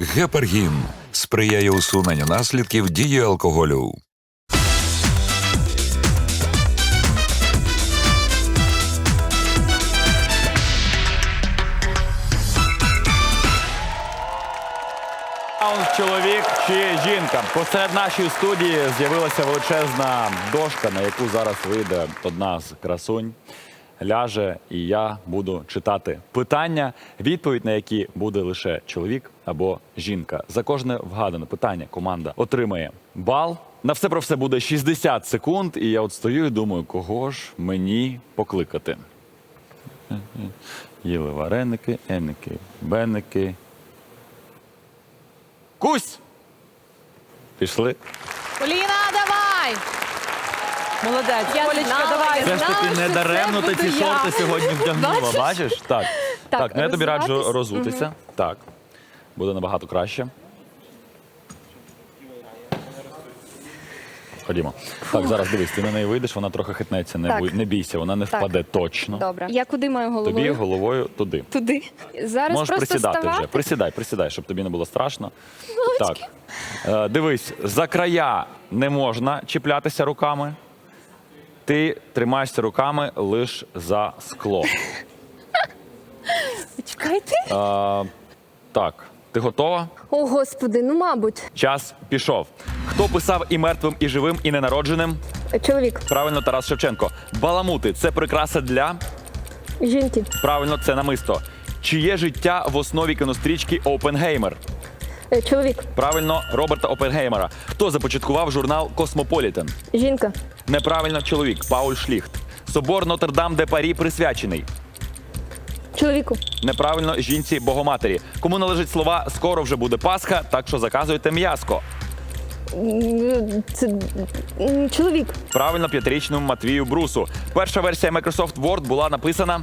Гепаргін сприяє усуненню наслідків дії алкоголю. Чоловік чи жінка. Посеред нашої студії з'явилася величезна дошка, на яку зараз вийде одна з красунь. Ляже, і я буду читати питання, відповідь на які буде лише чоловік або жінка. За кожне вгадане питання команда отримає бал. На все про все буде 60 секунд, і я от стою і думаю, кого ж мені покликати. Їли вареники, еники, беники. Кусь! Пішли. Поліна, давай! Молодець, Я Олечка, знала, давай. я Все ж таки не даремно ти ці я. шорти сьогодні вдягнула. Бачиш? Бачиш? Так. Так, Так, ну я тобі раджу розутися. Так. Буде набагато краще. Ходімо. Так, зараз дивись, ти на неї вийдеш, вона трохи хитнеться, не, Так. бой- не бійся, вона не Так. впаде точно. Добре. Я куди маю головою? Тобі головою туди. Туди. Зараз Можеш просто присідати ставати. вже. Присідай, присідай, щоб тобі не було страшно. Так. Е, дивись, за края не можна чіплятися руками. Ти тримаєшся руками лише за скло. Чекайте. Е, так, ти готова? О, господи, ну мабуть. Час пішов. Хто писав і мертвим, і живим, і ненародженим? Чоловік, Правильно, Тарас Шевченко. Баламути це прикраса для. жінки, Правильно, це намисто. Чиє життя в основі кінострічки Опенгеймер? Е, чоловік, Правильно, Роберта Опенгеймера. Хто започаткував журнал Космополітен? жінка, Неправильно, чоловік Пауль Шліхт. Собор Нотр-Дам де Парі присвячений. чоловіку, Неправильно жінці Богоматері. Кому належать слова скоро вже буде Пасха, так що заказуйте м'яско. Це м, чоловік, Правильно, п'ятирічному Матвію Брусу. Перша версія Microsoft Word була написана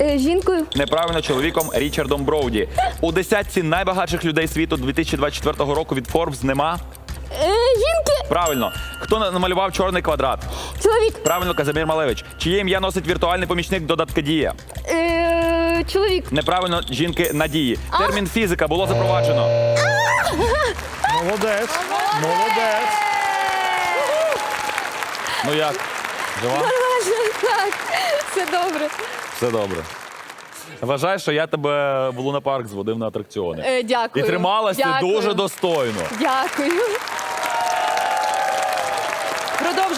Е, жінкою, неправильно чоловіком Річардом Броуді. У десятці найбагатших людей світу 2024 року від Forbes нема. Е, жінки, Правильно, хто на- намалював чорний квадрат? чоловік, Правильно, Казимір Малевич. Чиє ім'я носить віртуальний помічник додатка Дія? Е, чоловік, Неправильно жінки Надії. Термін фізика було запроваджено. Молодець. Молодець. Ну як? Жива? так, все добре. Все добре. Вважай, що я тебе в Луна Парк зводив на атракціони. Е, І дякую. трималась ти Дякую. дуже достойно. Дякую.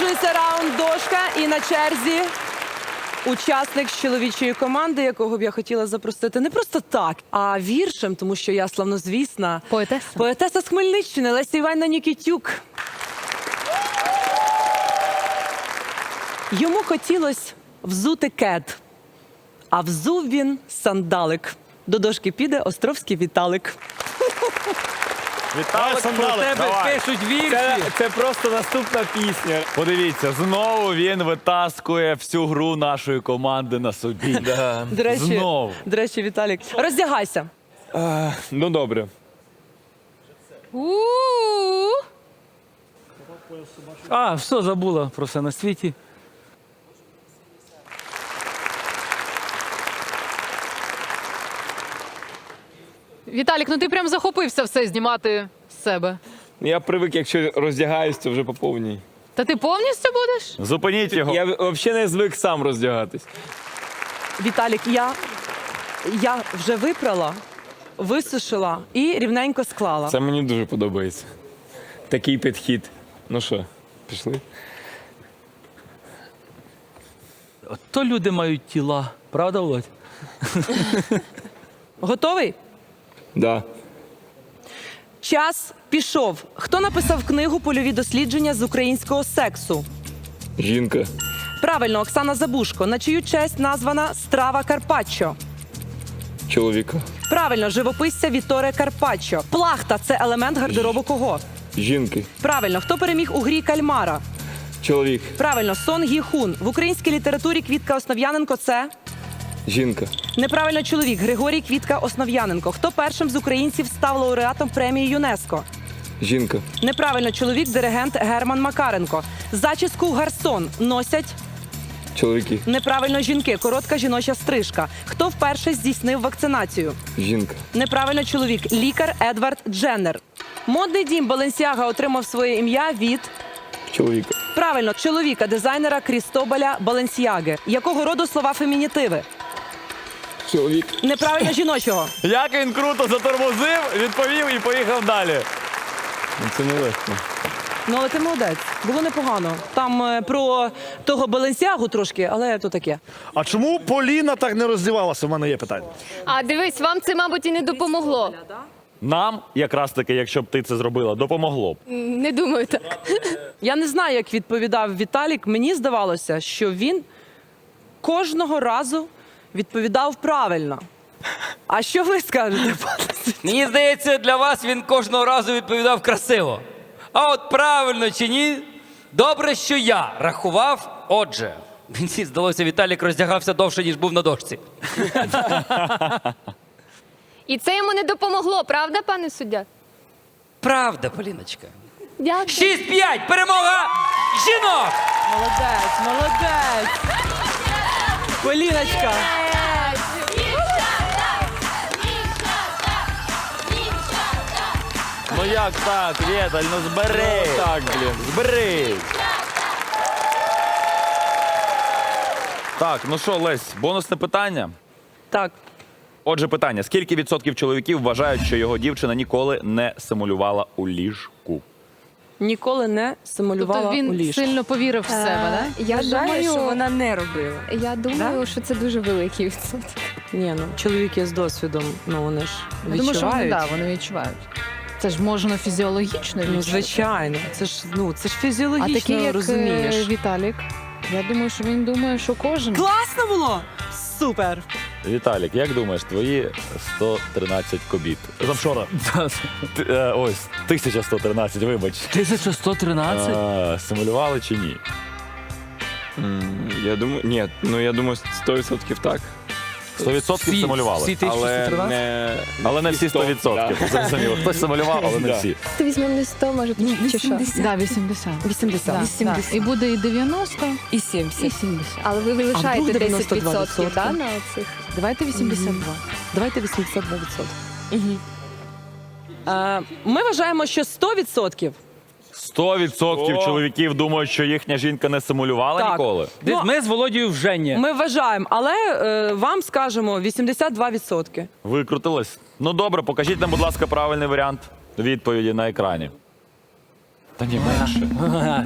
Продовжується раунд дошка і на черзі учасник з чоловічої команди, якого б я хотіла запросити не просто так, а віршем, тому що я славнозвісна Поетеса. поетеса з Хмельниччини Леся Іванівна Нікітюк. Йому хотілося взути кет, а взув він сандалик. До дошки піде Островський Віталик. Віталик, сандали, давай. пишуть вірші. Це, це просто наступна пісня. Подивіться, знову він витаскує всю гру нашої команди на собі. До речі, Знову. до речі, Віталік, роздягайся. Ну добре. У-у-у. А, все забула про все на світі. Віталік, ну ти прям захопився все знімати з себе. Я привик, якщо роздягаюсь, то вже по повній. Та ти повністю будеш? Зупиніть його. Я взагалі не звик сам роздягатись. Віталік, я, я вже випрала, висушила і рівненько склала. Це мені дуже подобається. Такий підхід. Ну що, пішли? От То люди мають тіла, правда, Володь? Готовий? Да. Час пішов. Хто написав книгу Польові дослідження з українського сексу? Жінка. Правильно, Оксана Забушко. На чию честь названа страва Карпаччо? Чоловіка. Правильно, живописця Віторе Карпаччо. Плахта це елемент гардеробу кого? Жінки. Правильно, хто переміг у грі Кальмара? Чоловік. Правильно, Сон Гі Хун. В українській літературі Квітка Основ'яненко це Жінка. неправильно чоловік Григорій Квітка Основ'яненко. Хто першим з українців став лауреатом премії ЮНЕСКО? Жінка. Неправильно чоловік диригент Герман Макаренко. Зачіску гарсон носять Чоловіки. Неправильно жінки. Коротка жіноча стрижка. Хто вперше здійснив вакцинацію? Жінка. Неправильно чоловік. Лікар Едвард Дженнер. Модний дім Баленсіага отримав своє ім'я від Чоловіка. правильно чоловіка, дизайнера Крістобаля Баленсіаги. Якого роду слова фемінітиви? Чоловік. Неправильно жіночого. Як він круто затормозив, відповів і поїхав далі. Ну, Це нелегко. Ну, але ти молодець. Було непогано. Там е, про того Баленсіагу трошки, але то таке. А чому Поліна так не роздівалася? У мене є питання. А дивись, вам це, мабуть, і не допомогло. Нам, якраз таки, якщо б ти це зробила, допомогло б. Не думаю так. Я не знаю, як відповідав Віталік. Мені здавалося, що він кожного разу відповідав правильно. А що ви скажете, пане? Мені здається, для вас він кожного разу відповідав красиво. А от правильно чи ні? Добре, що я рахував. Отже, мені здалося, Віталік роздягався довше, ніж був на дошці. І це йому не допомогло, правда, пане суддя? Правда, Поліночка. Дякую. 6-5. Перемога жінок! Молодець, молодець. Поліночка. Ну як так, Вєталь, ну збери. Ну, так, блін. Збери. Так, ну що, Лесь, бонусне питання. Так, Отже, питання: скільки відсотків чоловіків вважають, що його дівчина ніколи не симулювала у ліжку? ніколи не симулювала Тобто у він ліжку. сильно повірив в себе, да? Я Вважаю, думаю, що вона не робила. Я думаю, що це дуже великий відсоток. Ні, ну чоловіки з досвідом, ну вони ж Я думаю, що вони, да, вони відчувають. Це ж можна фізіологічно Ну, відчути. звичайно, це ж ну це ж А фізіологічно такий, як розумієш. е, Віталік, я думаю, що він думає, що кожен. Класно було! Супер! Віталік, як думаєш, твої 113 кобіт? Завчора. Т- е, ось, 1113, вибач. 1113? А, симулювали чи ні? М, Я думаю, ні, ну я думаю, 100% так. 100% симулювали. Всі Але 1113? не, Але не всі 100%. Зрозуміло. Хтось симулював, але не Да. всі. Ти візьмемо не 100, може, чи що? 80. Да, 80. 80. Да, 80. да. І буде і 90, І і 70. 70. Але ви А лишаєте буде 10% да, 92%? на цих? Давайте 82. Давайте 82%. Угу. Е, ми вважаємо, що 100% 100% чоловіків думають, що їхня жінка не симулювала Так. ніколи. Ну, Ми з Володією вже ні. ми вважаємо, але е, вам скажемо 82%. Викрутилась. Ну добре, покажіть нам, будь ласка, правильний варіант відповіді на екрані. Та ні, менше.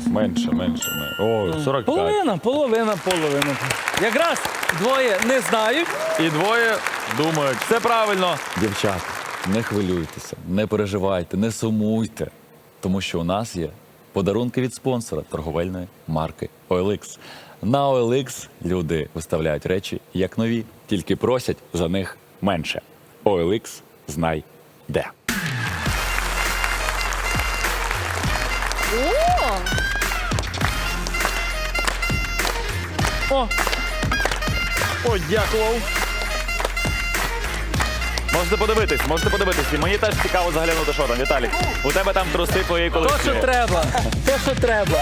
Менше, менше. менше. О, 45. Половина, половина, половина. Якраз двоє не знають. І двоє думають, все правильно. Дівчата, не хвилюйтеся, не переживайте, не сумуйте. Тому що у нас є подарунки від спонсора торговельної марки OLX. На OLX люди виставляють речі як нові, тільки просять за них менше. OLX знай де. О, О, дякував. Можете подивитись, можете подивитись. І мені теж цікаво заглянути, що там. Віталік, у тебе там труси твоєї то, колекції. що треба. То, що треба.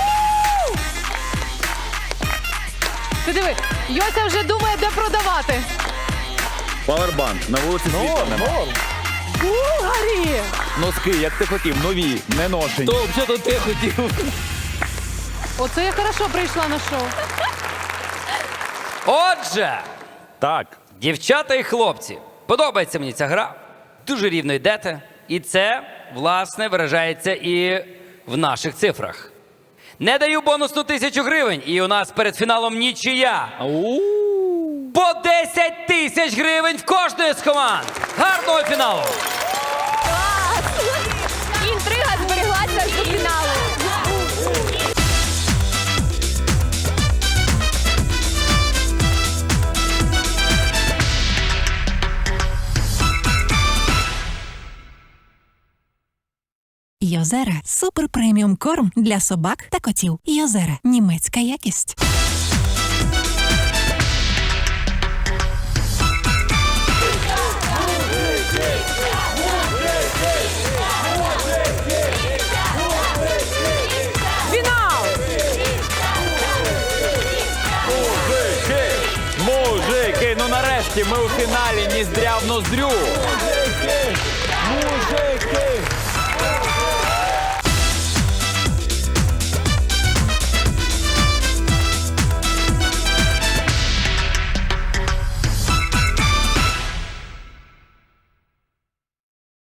Ти диви, Йося вже думає, де продавати. Павербанк. На вулиці світла нема. Булгарі! Носки, як ти хотів, нові, не ношені. То взагалі ти хотів. Оце я хорошо прийшла на шоу. Отже, Так. дівчата і хлопці, подобається мені ця гра. Дуже рівно йдете. І це, власне, виражається і в наших цифрах. Не даю бонусну тисячу гривень, і у нас перед фіналом нічия. По 10 тисяч гривень в кожної з команд. Гарного фіналу! Інтрига збереглася до фіналу. Йозера супер преміум корм для собак та котів. Йозера німецька якість. Ну, ми у фіналі ніздря в ноздрю. Мужики! Мужики!